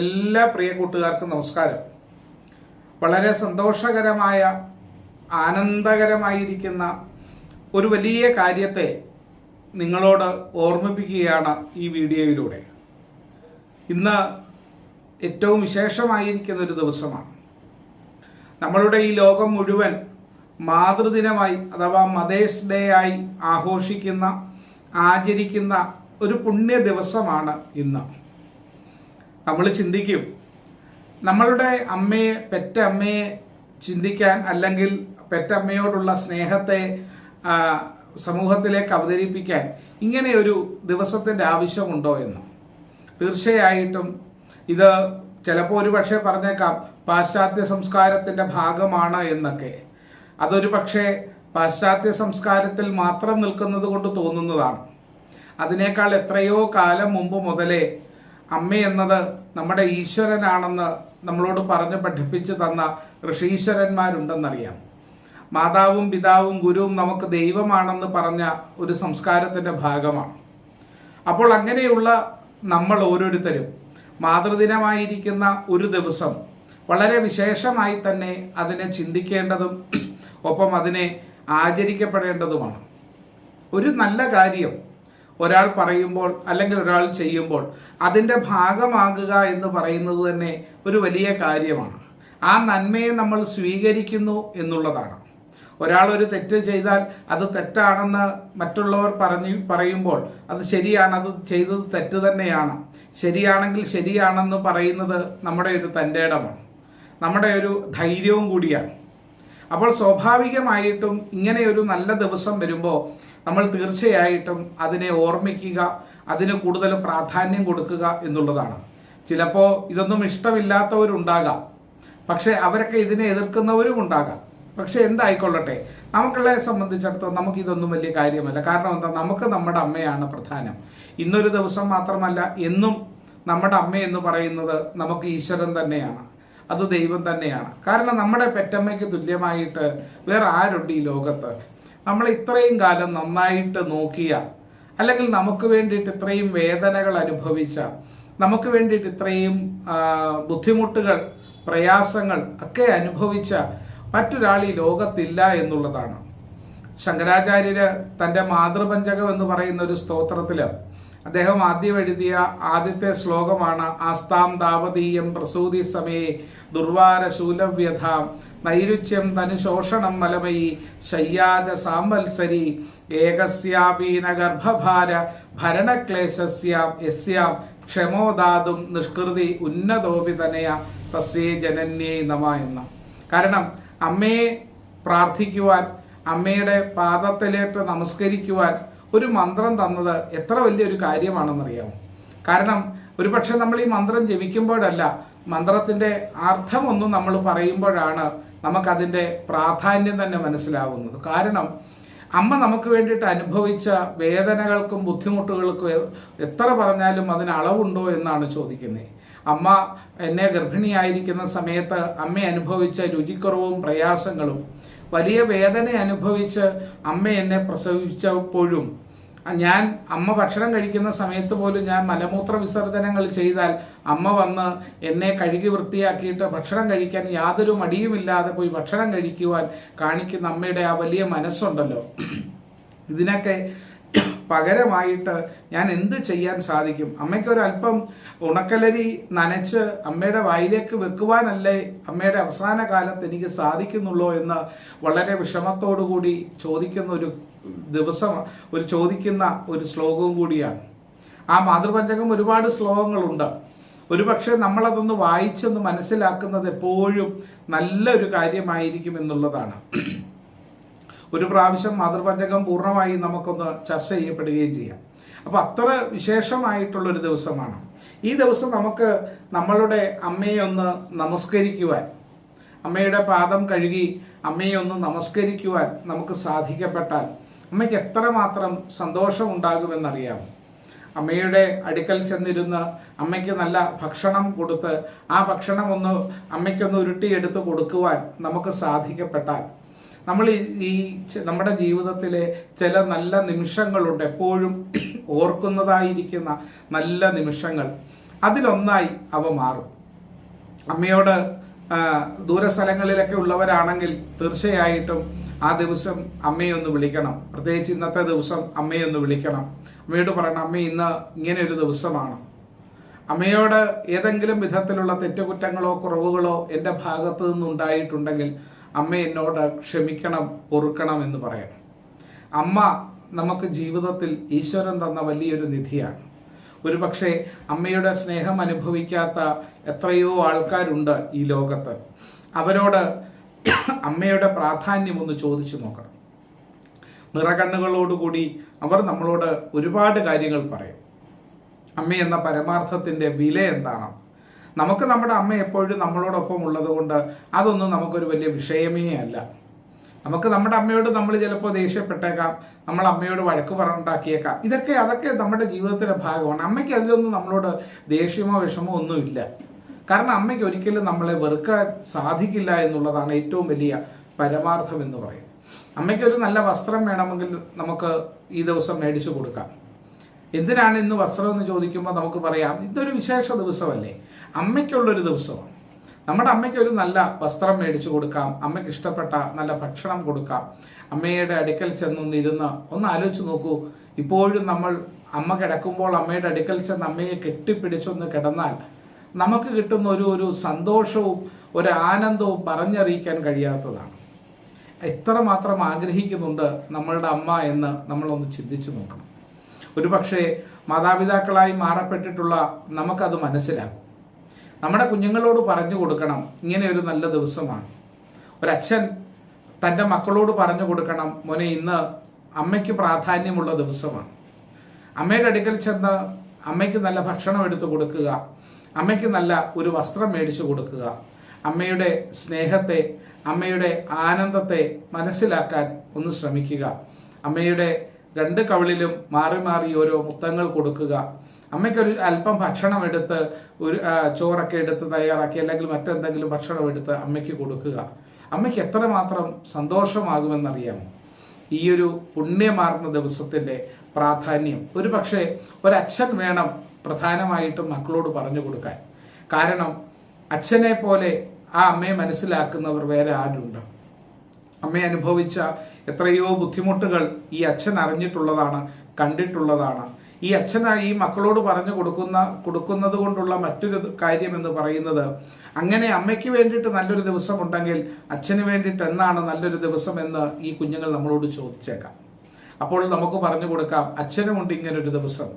എല്ലാ പ്രിയ കൂട്ടുകാർക്കും നമസ്കാരം. വളരെ സന്തോഷകരമായ ആനന്ദകരമായിരിക്കുന്ന ഒരു വലിയ കാര്യത്തെ നിങ്ങളോട് ഓർമ്മിപ്പിക്കുകയാണ് ഈ വീഡിയോയിലൂടെ. ഇന്ന് ഏറ്റവും വിശേഷമായിരിക്കുന്ന ഒരു ദിവസമാണ്. നമ്മളുടെ ഈ ലോകം മുഴുവൻ മാതൃദിനമായി അഥവാ മദേഴ്സ് ഡേ ആയി ആഘോഷിക്കുന്ന ആചരിക്കുന്ന ഒരു പുണ്യ ദിവസമാണ് ഇന്ന്. നമ്മൾ ചിന്തിക്കും. നമ്മളുടെ അമ്മയെ പെറ്റ അമ്മയെ ചിന്തിക്കാൻ അല്ലെങ്കിൽ പെറ്റ അമ്മയോടുള്ള സ്നേഹത്തെ സമൂഹത്തിലേക്ക് അവതരിപ്പിക്കാൻ ഇങ്ങനെ ഒരു ദിവസത്തിന്റെ ആവശ്യമുണ്ടോ എന്ന്? തീർച്ചയായിട്ടും ഇത് ചിലപ്പോൾ ഒരു പക്ഷേ പറഞ്ഞേക്കാം പാശ്ചാത്യ സംസ്കാരത്തിന്റെ ഭാഗമാണ് എന്നൊക്കെ. അതൊരു പക്ഷേ പാശ്ചാത്യ സംസ്കാരത്തിൽ മാത്രം നിൽക്കുന്നത് കൊണ്ട് തോന്നുന്നതാണ്. അതിനേക്കാൾ എത്രയോ കാലം മുമ്പ് മുതലേ അമ്മ എന്നത് നമ്മുടെ ഈശ്വരനാണെന്ന് നമ്മളോട് പറഞ്ഞ് പഠിപ്പിച്ചു തന്ന ഋഷീശ്വരന്മാരുണ്ടെന്നറിയാം. മാതാവും പിതാവും ഗുരുവും നമുക്ക് ദൈവമാണെന്ന് പറഞ്ഞ ഒരു സംസ്കാരത്തിന്റെ ഭാഗമാണ്. അപ്പോൾ അങ്ങനെയുള്ള നമ്മൾ ഓരോരുത്തരും മാതൃദിനമായിരിക്കുന്ന ഒരു ദിവസം വളരെ വിശേഷമായി തന്നെ അതിനെ ചിന്തിക്കേണ്ടതും ഒപ്പം അതിനെ ആചരിക്കപ്പെടേണ്ടതുമാണ്. ഒരു നല്ല കാര്യം ഒരാൾ പറയുമ്പോൾ അല്ലെങ്കിൽ ഒരാൾ ചെയ്യുമ്പോൾ അതിന്റെ ഭാഗമാകുക എന്ന് പറയുന്നത് തന്നെ ഒരു വലിയ കാര്യമാണ്. ആ നന്മയെ നമ്മൾ സ്വീകരിക്കുന്നു എന്നുള്ളതാണ്. ഒരാൾ ഒരു തെറ്റ് ചെയ്താൽ അത് തെറ്റാണെന്ന് മറ്റുള്ളവർ പറഞ്ഞു പറയുമ്പോൾ അത് ശരിയാണ് അത് ചെയ്തത് തെറ്റ് തന്നെയാണ്. ശരിയാണെങ്കിൽ ശരിയാണെന്ന് പറയുന്നത് നമ്മുടെ ഒരു തന്റെ ഇടമാണ്. നമ്മുടെ ഒരു ധൈര്യവും കൂടിയാണ്. അപ്പോൾ സ്വാഭാവികമായിട്ടും ഇങ്ങനെ ഒരു നല്ല ദിവസം വരുമ്പോൾ നമ്മൾ തീർച്ചയായിട്ടും അതിനെ ഓർമ്മിക്കുക അതിന് കൂടുതൽ പ്രാധാന്യം കൊടുക്കുക എന്നുള്ളതാണ്. ചിലപ്പോൾ ഇതൊന്നും ഇഷ്ടമില്ലാത്തവരുണ്ടാകാം. പക്ഷേ അവരൊക്കെ ഇതിനെ എതിർക്കുന്നവരും ഉണ്ടാകാം. പക്ഷെ എന്തായിക്കൊള്ളട്ടെ നമുക്കുള്ളെ സംബന്ധിച്ചിടത്തോളം നമുക്ക് ഇതൊന്നും വലിയ കാര്യമല്ല. കാരണം എന്താ നമുക്ക് നമ്മുടെ അമ്മയാണ് പ്രധാനം. ഇന്നൊരു ദിവസം മാത്രമല്ല എന്നും നമ്മുടെ അമ്മ എന്ന് പറയുന്നത് നമുക്ക് ഈശ്വരൻ തന്നെയാണ്. അത് ദൈവം തന്നെയാണ്. കാരണം നമ്മുടെ പെറ്റമ്മയ്ക്ക് തുല്യമായിട്ട് വേറെ ആരുണ്ട് ഈ ലോകത്ത്? നമ്മൾ ഇത്രയും കാലം നന്നായിട്ട് നോക്കിയ അല്ലെങ്കിൽ നമുക്ക് വേണ്ടിയിട്ട് ഇത്രയും വേദനകൾ അനുഭവിച്ച നമുക്ക് വേണ്ടിയിട്ട് ഇത്രയും ബുദ്ധിമുട്ടുകൾ പ്രയാസങ്ങൾ ഒക്കെ അനുഭവിച്ച മറ്റൊരാൾ ഈ ലോകത്തില്ല എന്നുള്ളതാണ്. ശങ്കരാചാര്യര് തന്റെ മാതൃപഞ്ചകം എന്ന് പറയുന്ന ഒരു സ്തോത്രത്തിൽ അദ്ദേഹം ആദ്യം എഴുതിയ ആദ്യത്തെ ശ്ലോകമാണ് ആസ്താം താവതീയം പ്രസൂതി സമയേ ദുർവാര ശൂലവ്യഥാം നൈരുച്യം തനുശോഷണം മലമയി ശയ്യാജ സാംവത്സരി. ഏകസ്യാപീന ഗർഭഭാര ഭരണക്ലേശസ്യാം യസ്യാം ക്ഷമോദാതും നിഷ്കൃതി ഉന്നതോപി തനയ. തസ്യേ ജനന്യേ നമ എന്ന. കാരണം അമ്മയെ പ്രാർത്ഥിക്കുവാൻ അമ്മയുടെ പാദത്തിലേറ്റ് നമസ്കരിക്കുവാൻ ഒരു മന്ത്രം തന്നത് എത്ര വലിയൊരു കാര്യമാണെന്നറിയാമോ? കാരണം ഒരുപക്ഷെ നമ്മൾ ഈ മന്ത്രം ജപിക്കുമ്പോഴല്ല മന്ത്രത്തിന്റെ അർത്ഥമൊന്നും നമ്മൾ പറയുമ്പോഴാണ് നമുക്കതിന്റെ പ്രാധാന്യം തന്നെ മനസ്സിലാവുന്നത്. കാരണം അമ്മ നമുക്ക് വേണ്ടിയിട്ട് അനുഭവിച്ച വേദനകൾക്കും ബുദ്ധിമുട്ടുകൾക്കും എത്ര പറഞ്ഞാലും അതിന് അളവുണ്ടോ എന്നാണ് ചോദിക്കുന്നത് അമ്മ എന്നെ ഗർഭിണിയായിരിക്കുന്ന സമയത്ത് അമ്മ അനുഭവിച്ച രുചിക്കുറവും പ്രയാസങ്ങളും വലിയ വേദന അനുഭവിച്ച് അമ്മ എന്നെ പ്രസവിച്ചപ്പോഴും ഞാൻ അമ്മ ഭക്ഷണം കഴിക്കുന്ന സമയത്ത് പോലും ഞാൻ മലമൂത്ര വിസർജനങ്ങൾ ചെയ്താൽ അമ്മ വന്ന് എന്നെ കഴുകി വൃത്തിയാക്കിയിട്ട് ഭക്ഷണം കഴിക്കാൻ യാതൊരു മടിയുമില്ലാതെ പോയി ഭക്ഷണം കഴിക്കുവാൻ കാണിക്കുന്ന അമ്മയുടെ ആ വലിയ മനസ്സുണ്ടല്ലോ. ഇതിനൊക്കെ പകരമായിട്ട് ഞാൻ എന്ത് ചെയ്യാൻ സാധിക്കും? അമ്മയ്ക്ക് ഒരല്പം ഉണക്കലരി നനച്ച് അമ്മയുടെ വായിലേക്ക് വെക്കുവാനല്ലേ അമ്മയുടെ അവസാന കാലത്ത് എനിക്ക് സാധിക്കുന്നുള്ളൂ എന്ന് വളരെ വിഷമത്തോടു കൂടി ചോദിക്കുന്ന ഒരു ദിവസം ഒരു ചോദിക്കുന്ന ഒരു ശ്ലോകവും കൂടിയാണ്. ആ മാതൃപഞ്ചകം ഒരുപാട് ശ്ലോകങ്ങളുണ്ട്. ഒരുപക്ഷെ നമ്മളതൊന്ന് വായിച്ചൊന്ന് മനസ്സിലാക്കുന്നത് എപ്പോഴും നല്ലൊരു കാര്യമായിരിക്കും എന്നുള്ളതാണ്. ഒരു പ്രാവശ്യം മാതൃപഞ്ചകം പൂർണമായി നമുക്കൊന്ന് ചർച്ച ചെയ്യപ്പെടുകയും ചെയ്യാം. അപ്പോൾ അത്ര വിശേഷമായിട്ടുള്ളൊരു ദിവസമാണ്. ഈ ദിവസം നമുക്ക് നമ്മളുടെ അമ്മയെ ഒന്ന് നമസ്കരിക്കുവാൻ അമ്മയുടെ പാദം കഴുകി അമ്മയെ ഒന്ന് നമസ്കരിക്കുവാൻ നമുക്ക് സാധിക്കപ്പെട്ടാൽ അമ്മയ്ക്ക് എത്രമാത്രം സന്തോഷം ഉണ്ടാകുമെന്നറിയാമോ അമ്മയുടെ അടുക്കൽ ചെന്നിരുന്ന് അമ്മയ്ക്ക് നല്ല ഭക്ഷണം കൊടുത്ത് ആ ഭക്ഷണം ഒന്ന് അമ്മയ്ക്കൊന്ന് ഉരുട്ടിയെടുത്ത് കൊടുക്കുവാൻ നമുക്ക് സാധിക്കപ്പെട്ടാൽ നമ്മൾ ഈ- നമ്മുടെ ജീവിതത്തിലെ ചില നല്ല നിമിഷങ്ങളുണ്ട്. എപ്പോഴും ഓർക്കുന്നതായിരിക്കുന്ന നല്ല നിമിഷങ്ങൾ. അതിലൊന്നായി അവ മാറും. അമ്മയോട് ദൂരസ്ഥലങ്ങളിലൊക്കെ ഉള്ളവരാണെങ്കിൽ തീർച്ചയായിട്ടും ആ ദിവസം അമ്മയൊന്ന് വിളിക്കണം. പ്രത്യേകിച്ച് ഇന്നത്തെ ദിവസം അമ്മയൊന്ന് വിളിക്കണം. അമ്മയോട് പറയണം അമ്മ ഇന്ന് ഇങ്ങനെ ഒരു ദിവസമാണ്. അമ്മയോട് ഏതെങ്കിലും വിധത്തിലുള്ള തെറ്റുകുറ്റങ്ങളോ കുറവുകളോ എന്റെ ഭാഗത്തു നിന്നുണ്ടായിട്ടുണ്ടെങ്കിൽ അമ്മ എന്നോട് ക്ഷമിക്കണം പൊറുക്കണം എന്ന് പറയാം. അമ്മ നമുക്ക് ജീവിതത്തിൽ ഈശ്വരൻ തന്ന വലിയൊരു നിധിയാണ്. ഒരുപക്ഷെ അമ്മയുടെ സ്നേഹം അനുഭവിക്കാത്ത എത്രയോ ആൾക്കാരുണ്ട് ഈ ലോകത്ത്. അവരോട് അമ്മയുടെ പ്രാധാന്യം ഒന്ന് ചോദിച്ചു നോക്കണം. നിറകണ്ണുകളോടുകൂടി അവർ നമ്മളോട് ഒരുപാട് കാര്യങ്ങൾ പറയും. അമ്മ എന്ന പരമാർത്ഥത്തിന്റെ വില എന്താണ് നമുക്ക് നമ്മുടെ അമ്മ എപ്പോഴും നമ്മളോടൊപ്പം ഉള്ളത് കൊണ്ട് അതൊന്നും നമുക്കൊരു വലിയ വിഷയമേ അല്ല. നമുക്ക് നമ്മുടെ അമ്മയോട് നമ്മൾ ചിലപ്പോൾ ദേഷ്യപ്പെട്ടേക്കാം നമ്മൾ അമ്മയോട് വഴക്ക് പറഞ്ഞുണ്ടാക്കിയേക്കാം. ഇതൊക്കെ അതൊക്കെ നമ്മുടെ ജീവിതത്തിന്റെ ഭാഗമാണ്. അമ്മയ്ക്ക് അതിലൊന്നും നമ്മളോട് ദേഷ്യമോ വിഷമോ ഒന്നുമില്ല കാരണം അമ്മയ്ക്ക് ഒരിക്കലും നമ്മളെ വെറുക്കാൻ സാധിക്കില്ല എന്നുള്ളതാണ് ഏറ്റവും വലിയ പരമാർത്ഥം എന്ന് പറയുന്നത്. അമ്മയ്ക്ക് ഒരു നല്ല വസ്ത്രം വേണമെങ്കിൽ നമുക്ക് ഈ ദിവസം മേടിച്ചു കൊടുക്കാം. എന്തിനാണ് ഇന്ന് വസ്ത്രം എന്ന് ചോദിക്കുമ്പോൾ നമുക്ക് പറയാം ഇതൊരു വിശേഷ ദിവസമല്ലേ? അമ്മയ്ക്കുള്ളൊരു ദിവസമാണ്. നമ്മുടെ അമ്മയ്ക്ക് ഒരു നല്ല വസ്ത്രം മേടിച്ചു കൊടുക്കാം അമ്മയ്ക്ക് ഇഷ്ടപ്പെട്ട നല്ല ഭക്ഷണം കൊടുക്കാം. അമ്മയുടെ അടുക്കൽ ചെന്നൊന്നിരുന്ന് ഒന്ന് ആലോചിച്ച് നോക്കൂ. ഇപ്പോഴും നമ്മൾ അമ്മ കിടക്കുമ്പോൾ അമ്മയുടെ അടുക്കൽ ചെന്ന് അമ്മയെ കെട്ടിപ്പിടിച്ചൊന്ന് കിടന്നാൽ നമുക്ക് കിട്ടുന്ന ഒരു ഒരു സന്തോഷവും ഒരു ആനന്ദവും പറഞ്ഞറിയിക്കാൻ കഴിയാത്തതാണ്. എത്രമാത്രം ആഗ്രഹിക്കുന്നുണ്ട് നമ്മളുടെ അമ്മ എന്ന് നമ്മളൊന്ന് ചിന്തിച്ചു നോക്കണം. ഒരു പക്ഷേ മാതാപിതാക്കളായി മാറപ്പെട്ടിട്ടുള്ള നമുക്കത് മനസ്സിലാകും. നമ്മുടെ കുഞ്ഞുങ്ങളോട് പറഞ്ഞു കൊടുക്കണം ഇങ്ങനെ ഒരു നല്ല ദിവസമാണ്. ഒരച്ഛൻ തന്റെ മക്കളോട് പറഞ്ഞു കൊടുക്കണം മോനെ ഇന്ന് അമ്മയ്ക്ക് പ്രാധാന്യമുള്ള ദിവസമാണ്. അമ്മയുടെ അടുക്കൽ ചെന്ന് അമ്മയ്ക്ക് നല്ല ഭക്ഷണം എടുത്തു കൊടുക്കുക അമ്മയ്ക്ക് നല്ല ഒരു വസ്ത്രം മേടിച്ചു കൊടുക്കുക അമ്മയുടെ സ്നേഹത്തെ അമ്മയുടെ ആനന്ദത്തെ മനസ്സിലാക്കാൻ ഒന്ന് ശ്രമിക്കുക. അമ്മയുടെ രണ്ട് കവിളിലും മാറി മാറി ഓരോ മുത്തങ്ങൾ കൊടുക്കുക. അമ്മയ്ക്കൊരു അല്പം ഭക്ഷണം എടുത്ത് ഒരു ചോറൊക്കെ എടുത്ത് തയ്യാറാക്കി അല്ലെങ്കിൽ മറ്റെന്തെങ്കിലും ഭക്ഷണം എടുത്ത് അമ്മയ്ക്ക് കൊടുക്കുക. അമ്മയ്ക്ക് എത്രമാത്രം സന്തോഷമാകുമെന്നറിയാമോ? ഈ ഒരു പുണ്യമാർന്ന ദിവസത്തിന്റെ പ്രാധാന്യം. ഒരു പക്ഷേ ഒരച്ഛൻ വേണം പ്രധാനമായിട്ടും മക്കളോട് പറഞ്ഞു കൊടുക്കാൻ. കാരണം അച്ഛനെ പോലെ ആ അമ്മയെ മനസ്സിലാക്കുന്നവർ വേറെ ആരുണ്ട്? അമ്മയെ അനുഭവിച്ച എത്രയോ ബുദ്ധിമുട്ടുകൾ ഈ അച്ഛൻ അറിഞ്ഞിട്ടുള്ളതാണ് കണ്ടിട്ടുള്ളതാണ്. ഈ അച്ഛനായി ഈ മക്കളോട് പറഞ്ഞു കൊടുക്കുന്ന കൊടുക്കുന്നത് കൊണ്ടുള്ള മറ്റൊരു കാര്യം എന്ന് പറയുന്നത് അങ്ങനെ അമ്മയ്ക്ക് വേണ്ടിയിട്ട് നല്ലൊരു ദിവസം ഉണ്ടെങ്കിൽ അച്ഛന് വേണ്ടിയിട്ട് എന്നാണ് നല്ലൊരു ദിവസം എന്ന് ഈ കുഞ്ഞുങ്ങൾ നമ്മളോട് ചോദിച്ചേക്കാം. അപ്പോൾ നമുക്ക് പറഞ്ഞു കൊടുക്കാം അച്ഛനുമുണ്ട് ഇങ്ങനൊരു ദിവസം.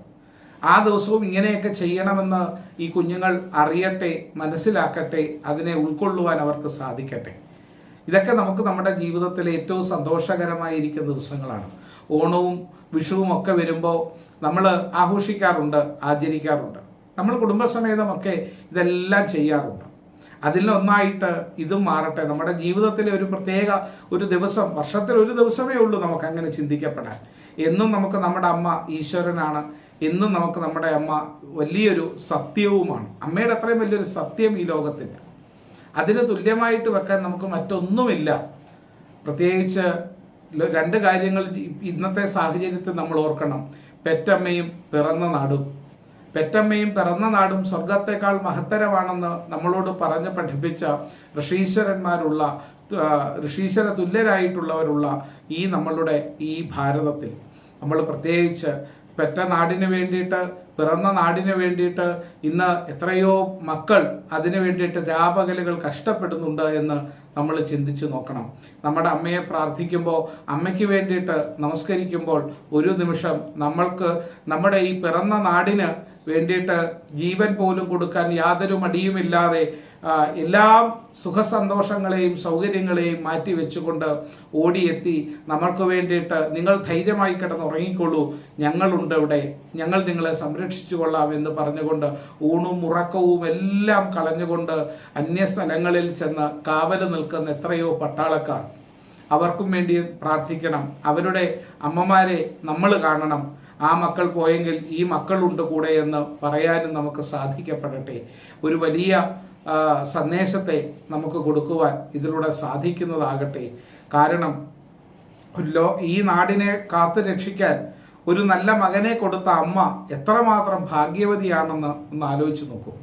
ആ ദിവസവും ഇങ്ങനെയൊക്കെ ചെയ്യണമെന്ന് ഈ കുഞ്ഞുങ്ങൾ അറിയട്ടെ മനസ്സിലാക്കട്ടെ അതിനെ ഉൾക്കൊള്ളുവാൻ അവർക്ക് സാധിക്കട്ടെ. ഇതൊക്കെ നമുക്ക് നമ്മുടെ ജീവിതത്തിൽ ഏറ്റവും സന്തോഷകരമായിരിക്കുന്ന ദിവസങ്ങളാണ്. ഓണവും വിഷുവും ഒക്കെ വരുമ്പോൾ നമ്മൾ ആഘോഷിക്കാറുണ്ട് ആചരിക്കാറുണ്ട്. നമ്മൾ കുടുംബസമേതമൊക്കെ ഇതെല്ലാം ചെയ്യാറുണ്ട്. അതിലൊന്നായിട്ട് ഇതും മാറട്ടെ. നമ്മുടെ ജീവിതത്തിലെ ഒരു പ്രത്യേക ഒരു ദിവസം വർഷത്തിൽ ഒരു ദിവസമേ ഉള്ളൂ നമുക്ക് അങ്ങനെ ചിന്തിക്കപ്പെടാൻ. എന്നും നമുക്ക് നമ്മുടെ അമ്മ ഈശ്വരനാണ്. എന്നും നമുക്ക് നമ്മുടെ അമ്മ വലിയൊരു സത്യവുമാണ്. അമ്മയുടെ അത്രയും വലിയൊരു സത്യം ഈ ലോകത്തില്ല അതിന് തുല്യമായിട്ട് വെക്കാൻ നമുക്ക് മറ്റൊന്നുമില്ല. പ്രത്യേകിച്ച് രണ്ട് കാര്യങ്ങൾ ഇന്നത്തെ സാഹചര്യത്തിൽ നമ്മൾ ഓർക്കണം. പെറ്റമ്മയും പിറന്ന നാടും. പെറ്റമ്മയും പിറന്ന നാടും സ്വർഗത്തെക്കാൾ മഹത്തരമാണെന്ന് നമ്മളോട് പറഞ്ഞ് പഠിപ്പിച്ച ഋഷീശ്വരന്മാരുള്ള ഋഷീശ്വര തുല്യരായിട്ടുള്ളവരുള്ള ഈ നമ്മളുടെ ഈ ഭാരതത്തിൽ. നമ്മൾ പ്രത്യേകിച്ച് പെറ്റ നാടിന് വേണ്ടിയിട്ട് പിറന്ന നാടിന് വേണ്ടിയിട്ട് ഇന്ന് എത്രയോ മക്കൾ അതിനു വേണ്ടിയിട്ട് രാപകലുകൾ കഷ്ടപ്പെടുന്നുണ്ട് എന്ന് നമ്മൾ ചിന്തിച്ചു നോക്കണം. നമ്മുടെ അമ്മയെ പ്രാർത്ഥിക്കുമ്പോൾ അമ്മയ്ക്ക് വേണ്ടിയിട്ട് നമസ്കരിക്കുമ്പോൾ ഒരു നിമിഷം നമ്മൾക്ക് നമ്മുടെ ഈ പിറന്ന നാടിന് വേണ്ടിയിട്ട് ജീവൻ പോലും കൊടുക്കാൻ യാതൊരു മടിയുമില്ലാതെ എല്ലാ സുഖസന്തോഷങ്ങളെയും സൗകര്യങ്ങളെയും മാറ്റി വെച്ചുകൊണ്ട് ഓടിയെത്തി നമ്മൾക്ക് വേണ്ടിയിട്ട് നിങ്ങൾ ധൈര്യമായി കിടന്ന് ഉറങ്ങിക്കൊള്ളൂ ഞങ്ങളുണ്ട് ഇവിടെ. ഞങ്ങൾ നിങ്ങളെ സംരക്ഷിച്ചു കൊള്ളാം എന്ന് പറഞ്ഞുകൊണ്ട് ഊണും ഉറക്കവും എല്ലാം കളഞ്ഞുകൊണ്ട് അന്യ സ്ഥലങ്ങളിൽ ചെന്ന് കാവൽ നിൽക്കുന്ന എത്രയോ പട്ടാളക്കാർ. അവർക്കും വേണ്ടി പ്രാർത്ഥിക്കണം. അവരുടെ അമ്മമാരെ നമ്മൾ കാണണം. ആ മക്കൾ പോയെങ്കിൽ ഈ മക്കളുണ്ട് കൂടെ എന്ന് പറയാനും നമുക്ക് സാധിക്കപ്പെടട്ടെ. ഒരു വലിയ സന്ദേശത്തെ നമുക്ക് കൊടുക്കുവാൻ ഇതിലൂടെ സാധിക്കുന്നതാകട്ടെ. കാരണം ലോ ഈ നാടിനെ കാത്തു രക്ഷിക്കാൻ ഒരു നല്ല മകനെ കൊടുത്ത അമ്മ എത്രമാത്രം ഭാഗ്യവതിയാണെന്ന് ഒന്ന് ആലോചിച്ച് നോക്കൂ.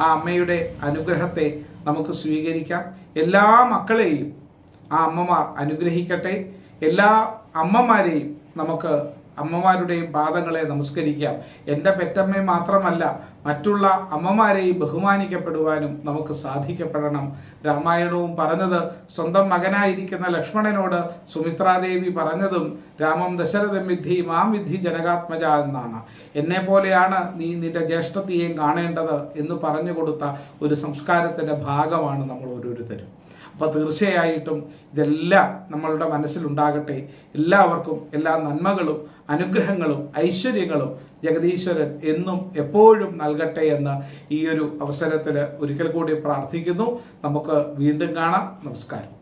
ആ അമ്മയുടെ അനുഗ്രഹത്തെ നമുക്ക് സ്വീകരിക്കാം. എല്ലാ മക്കളെയും ആ അമ്മമാർ അനുഗ്രഹിക്കട്ടെ. എല്ലാ അമ്മമാരെയും നമുക്ക് അമ്മമാരുടെയും പാദങ്ങളെ നമസ്കരിക്കാം. എന്റെ പെറ്റമ്മയെ മാത്രമല്ല മറ്റുള്ള അമ്മമാരെയും ബഹുമാനിക്കപ്പെടുവാനും നമുക്ക് സാധിക്കപ്പെടണം. രാമായണവും പറഞ്ഞത് സ്വന്തം മകനായിരിക്കുന്ന ലക്ഷ്മണനോട് സുമിത്രാദേവി പറഞ്ഞതും രാമം ദശരഥം വിദ്ധി മാം വിദ്ധി ജനകാത്മജ എന്നാണ്. എന്നെ പോലെയാണ് നീ നിന്റെ ജ്യേഷ്ഠത്തെയും കാണേണ്ടത് എന്ന് പറഞ്ഞു കൊടുത്ത ഒരു സംസ്കാരത്തിന്റെ ഭാഗമാണ് നമ്മൾ ഓരോരുത്തരും. അപ്പോൾ തീർച്ചയായിട്ടും ഇതെല്ലാം നമ്മളുടെ മനസ്സിലുണ്ടാകട്ടെ. എല്ലാവർക്കും എല്ലാ നന്മകളും അനുഗ്രഹങ്ങളും ഐശ്വര്യങ്ങളും ജഗദീശ്വരൻ എന്നും എപ്പോഴും നൽകട്ടെ എന്ന് ഈ ഒരു അവസരത്തിൽ ഒരിക്കൽ കൂടി പ്രാർത്ഥിക്കുന്നു. നമുക്ക് വീണ്ടും കാണാം. നമസ്കാരം.